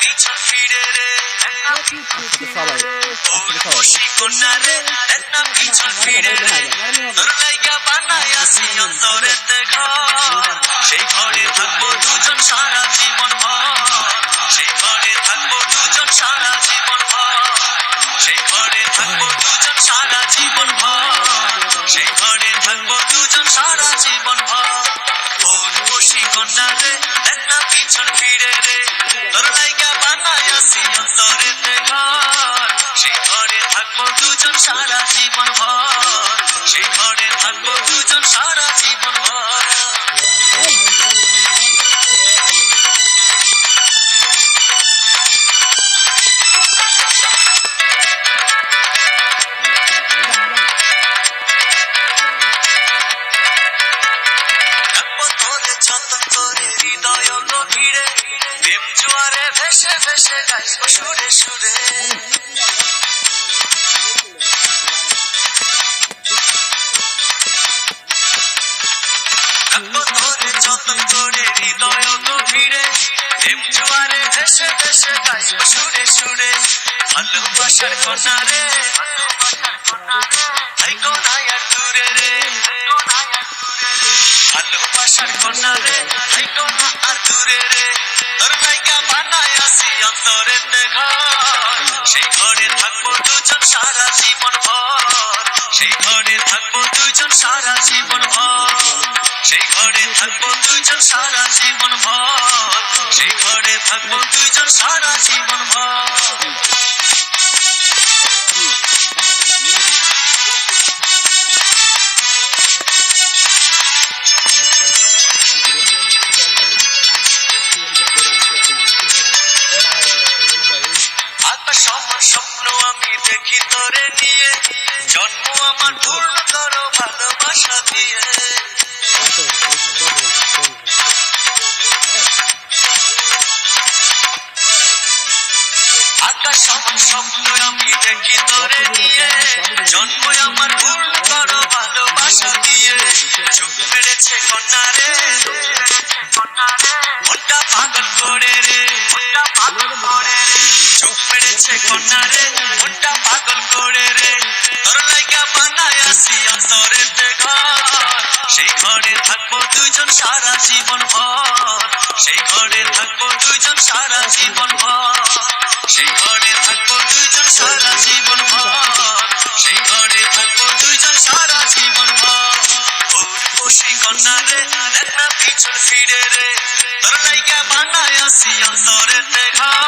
পিছন ফিরে রে। খুশি কন্যা রে একটা পিছন ফিরে রে। তোর লাইগা বানাই আসি অন্তরের ঘর সেই ঘরে থাকব দুজন সারা জীবন সেই ঘরে থাকব দুজন সারা জীবন সেই ঘরে থাকব দুজন সারা জীবন সেই ঘরে থাকব দুজন সারা জীবন ভর। খুশি কন্যা রে একটা পিছন ফিরে রে। তোর লাইগা বানায় আসি অন্তরের ঘর সেই ঘরে থাকব দুজন সারা জীবন ভর সেই ঘরে থাকব দুজন সারা জোয়ারে ভেসে ভেসে গাইব সুরে সুরে। তোরে যতন করে হৃদয় গভীরে প্রেম জোয়ারে ভেসে ভেসে গাইব সুরে সুরে। ভালোবাসার কন্যা রে, হাই কোনায় আর দূরে রে। ভালোবাসার কন্যা রে হাই কোনা সেই ঘরে থাকব দুজন সারা জীবন ভর। সেই ঘরে থাকব দুজন সারা জীবন ভর। সেই ঘরে থাকব দুজন সারা জীবন ভর। সেই ঘরে থাকব দুজন সারা জীবন ভর। স্বপ্ন আমি দেখি তোরে নিয়ে। জন্ম আমার পূর্ণ করো ভালোবাসা দিয়ে। স্বপ্ন আমি দেখি তোরে নিয়ে। জন্ম আমার পূর্ণ করো ভালোবাসা দিয়ে। চোখ মেরেছে কন্যা রে মনটা পাগল করে রে। পাগল করে রে। তোর লাগা বানায় আসি সেই ঘরে থাকব দুজন সারা জীবন ভর। সেই ঘরে থাকব দুজন সারা জীবন ভর। সেই ঘরে থাকব সারা জীবন ভর। সেই ঘরে থাকব সারা জীবন ভর। কন্যা রে দেখ না পিছন ফিরে রে। তোর লাইগা বানায় আসি অন্তরের ঘর।